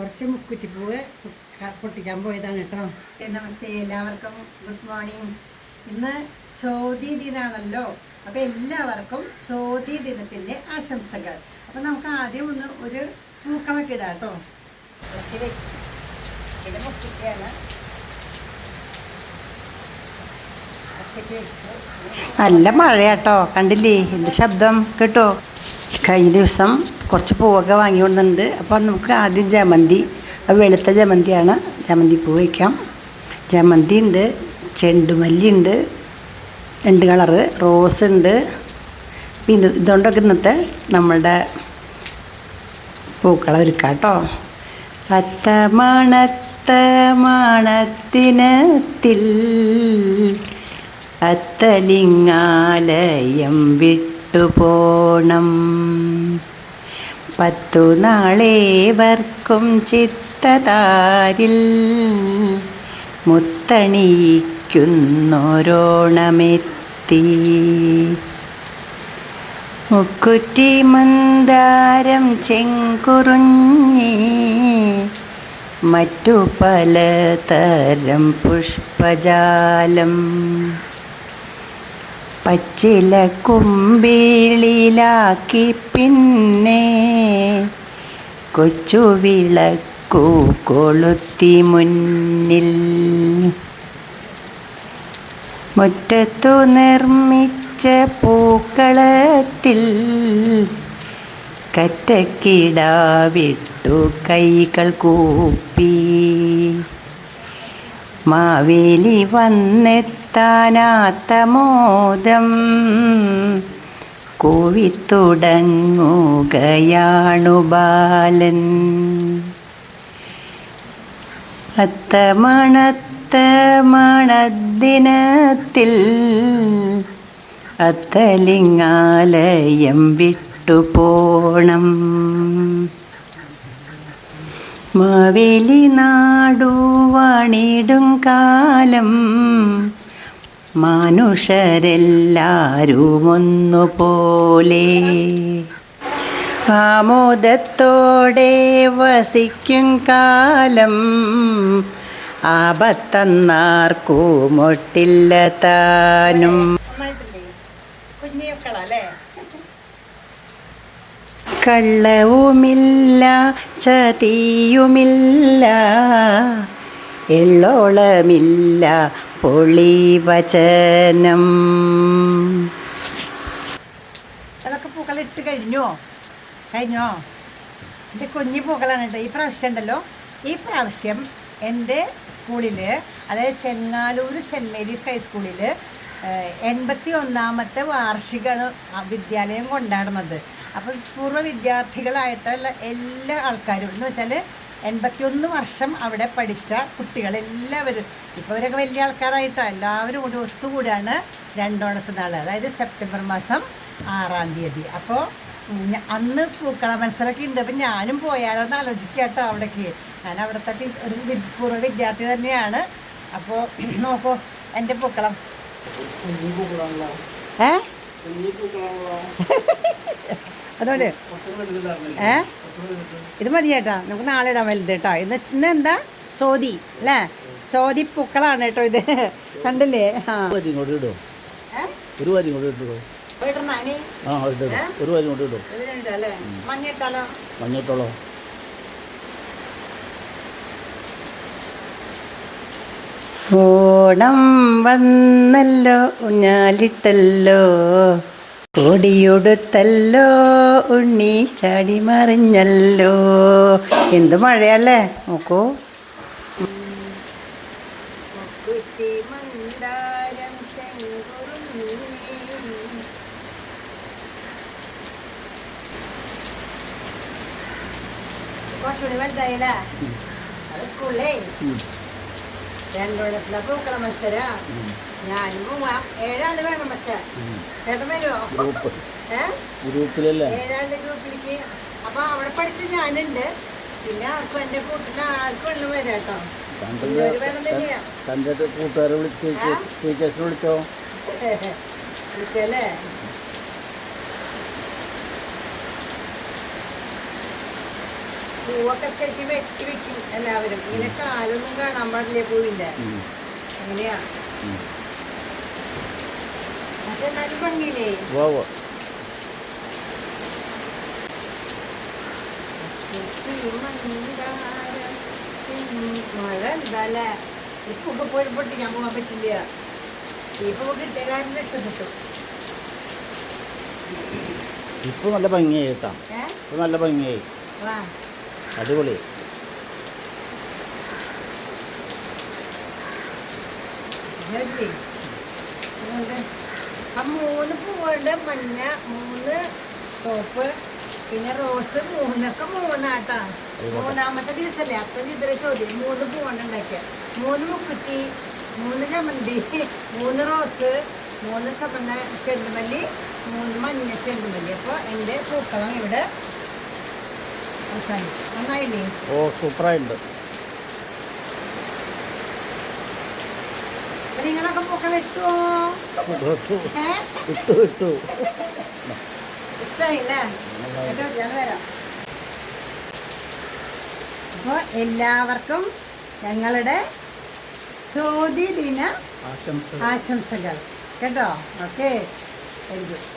കുറച്ച് മുക്കുറ്റിപ്പൂവ് പൂവ് പൊട്ടിക്കാൻ പോയതാണ് കേട്ടോ. നമസ്തേ. എല്ലാവർക്കും ഗുഡ് മോർണിംഗ്. ഇന്ന് ചോദ്യ ദിനാണല്ലോ. അപ്പോൾ എല്ലാവർക്കും ചോദ്യ ദിനത്തിന്റെ ആശംസകൾ. അപ്പോൾ നമുക്ക് ആദ്യം ഒന്ന് ഒരു പൂക്കളൊക്കെ ഇടാം കേട്ടോ. തുളസി വെച്ചു. ഇത് മുക്കുറ്റിയാണ്. മുക്കുറ്റി നല്ല മഴയാട്ടോ. കണ്ടില്ലേ? എന്ത് ശബ്ദം? കേട്ടോ. കഴിഞ്ഞ ദിവസം കുറച്ച് പൂവൊക്കെ വാങ്ങിക്കൊണ്ടുണ്ട് അപ്പോൾ നമുക്ക് ആദ്യം ജമന്തി അത് വെളുത്ത ജമന്തിയാണ്. ജമന്തി പൂ വയ്ക്കാം. ജമന്തി ഉണ്ട് ചെണ്ടുമല്ലി ഉണ്ട് രണ്ട് കളറ് റോസ് ഉണ്ട്. ഇത് ഇതുകൊണ്ടൊക്കെ ഇന്നത്തെ നമ്മളുടെ പൂക്കളെ ഒരുക്കാം കേട്ടോ അത്ത മണത്ത മണത്തിനത്തിൽ അത്തലിങ്ങാലയം വിട്ടുപോണം. പത്തു നാളേവർക്കും ചിത്തതാരിൽ. മുത്തണിയിക്കുന്നൊരോണമെത്തി. മുക്കുറ്റി മന്ദാരം ചെങ്കുറുഞ്ഞി. മറ്റു പലതരം പുഷ്പജാലം. പച്ചില കുമ്പിളിലാക്കി പിന്നെ കൊച്ചു വിളക്കു കൊളുത്തി മുന്നിൽ. മുറ്റത്തു നിർമ്മിച്ച പൂക്കളത്തിൽ കറ്റക്കിടാവിട്ടു കൈകൾ കൂപ്പി. മാവേലി വന്നെത്താനാത്ത മോദം. കൂവിത്തുടങ്ങുകയാണു ബാലൻ. അത്തമണത്ത മണദിനത്തിൽ അത്തലിങ്ങാലയം വിട്ടുപോണം മാവേലി നാടു വാണിടും കാലം. മനുഷ്യരെല്ലാരും ഒന്നുപോലെ ആമോദത്തോടെ വസിക്കും കാലം. ആപത്തന്നാർക്കുമൊട്ടില്ല താനും. കള്ളവുമില്ല ചതിയുമില്ല. എള്ളോളമില്ല പൊളിവചനം. അതൊക്കെ പൂക്കളിട്ട് കഴിഞ്ഞോ? കഴിഞ്ഞോ? എന്റെ കുഞ്ഞി പൂക്കളാണ് കേട്ടോ. ഈ പ്രാവശ്യം ഉണ്ടല്ലോ. ഈ പ്രാവശ്യം എന്റെ സ്കൂളിൽ അതായത് ചെങ്ങാലൂർ സെന്റ് മേരീസ് ഹൈസ്കൂളിൽ എൺപത്തി ഒന്നാമത്തെ വാർഷിക വിദ്യാലയം കൊണ്ടാടുന്നത്. അപ്പം പൂർവ വിദ്യാർത്ഥികളായിട്ടുള്ള എല്ലാ ആൾക്കാരും എന്ന് വെച്ചാൽ എൺപത്തിയൊന്ന് വർഷം അവിടെ പഠിച്ച കുട്ടികളെല്ലാവരും. ഇപ്പോൾ അവരൊക്കെ വലിയ ആൾക്കാരായിട്ടാണ് എല്ലാവരും കൂടി ഒത്തുകൂടാണ് രണ്ടോണത്തെ നാൾ അതായത് സെപ്റ്റംബർ മാസം ആറാം തീയതി. അപ്പോൾ അന്ന് പൂക്കള മത്സരമൊക്കെ ഉണ്ട്. അപ്പം ഞാനും പോയാലോ എന്ന് ആലോചിക്കുക കേട്ടോ അവിടേക്ക്. ഞാൻ അവിടുത്തെ ഒരു പൂർവ വിദ്യാർത്ഥി തന്നെയാണ്. അപ്പോൾ നോക്കൂ എന്റെ പൂക്കളം. ഏ? അതുകൊണ്ട് ഏ? ഇത് മതി ചേട്ടാ. നമുക്ക് നാളെ ഇടാൻ വലുത് കേട്ടോ. ഇന്ന് ഇന്ന് എന്താ? ചോതി അല്ലേ? ചോതി പൂക്കളാണ് കേട്ടോ ഇത്. കണ്ടില്ലേ? ഇങ്ങോട്ട് ഇടും. ഒരു വരി ഇങ്ങോട്ട് ഇട്ടോ ആ ഒരു വരി ഇങ്ങോട്ട് ഇടും. മഞ്ഞ ഓണം വന്നല്ലോ ഊഞ്ഞാലിട്ടല്ലോ. കൊടിയൊടുത്തല്ലോ ഉണ്ണി ചാടി മറിഞ്ഞല്ലോ. എന്ത് മഴയല്ലേ? നോക്കൂ. കുറച്ചുകൂടി വലുതായില്ലേ? സ്കൂളിലേ. രണ്ടോടത്തിലെ പൂക്കള മത്സര. ഞാനും പോവാം ഏഴാൾ വേണം പക്ഷെ. ചേട്ടൻ വരുമോ ഗ്രൂപ്പിലല്ലേ? ഏഴാളുടെ ഗ്രൂപ്പിലേക്ക്. അപ്പൊ അവിടെ പഠിച്ച് ഞാനുണ്ട്. പിന്നെ ആർക്കും എന്റെ കൂട്ടിന് ആർക്കും വരാം കേട്ടോ. തന്നെയാ തന്റെ കൂട്ടുകാരെ വിളിച്ചോ വിളിച്ചല്ലേ പൂവൊക്കെ ശരിക്കും വെട്ടി വെക്കും എല്ലാവരും. ഇങ്ങനെ കാലൊന്നും കാണാൻ പാടില്ലേ പൂവിന്റെ. അങ്ങനെയാ. പക്ഷെ എന്നാലും ഭംഗിയില്ലേ. മഴ എന്താല്ലേ? ഇപ്പൊക്കെ പോയി പൊട്ടിക്കാൻ പോകാൻ പറ്റില്ല. ഇപ്പൊ കിട്ടിയ കാര്യം രക്ഷപ്പെട്ടു. ഇപ്പൊ നല്ല ഭംഗിയായി കേട്ടാ. ഇപ്പൊ നല്ല ഭംഗിയായി. അടിപൊളി. ആ മൂന്ന് പൂവുണ്ട്. മഞ്ഞ മൂന്ന് ചോപ്പ് പിന്നെ റോസ് മൂന്നൊക്കെ മൂന്നാട്ടാ. മൂന്നാമത്തെ ദിവസമല്ലേ അപ്പം ഇത്ര ചോദ്യം. മൂന്ന് പൂവാണ് മൂന്ന് മുക്കുറ്റി മൂന്ന് ചമ്മന്തി മൂന്ന് റോസ് മൂന്ന് ചമ്മന്ന ചെണ്ടുമല്ലി മൂന്ന് മഞ്ഞ ചെണ്ടുമല്ലി. അപ്പോൾ എന്റെ പൂക്കളം ഇവിടെ ഓ സൂപ്പറായിട്ടുണ്ട്. അപ്പൊ നിങ്ങളൊക്കെ പൂക്കൾ ഇട്ടുവോ? ഇട്ടു. ഏ? ഇട്ടു ഇട്ടു. ഇഷ്ടമായില്ലേ കേട്ടോ ഞാൻ വരാം. അപ്പോൾ എല്ലാവർക്കും ഞങ്ങളുടെ ചോദ്യ ദിന ആശംസകൾ. കേട്ടോ? ഓക്കെ. Very good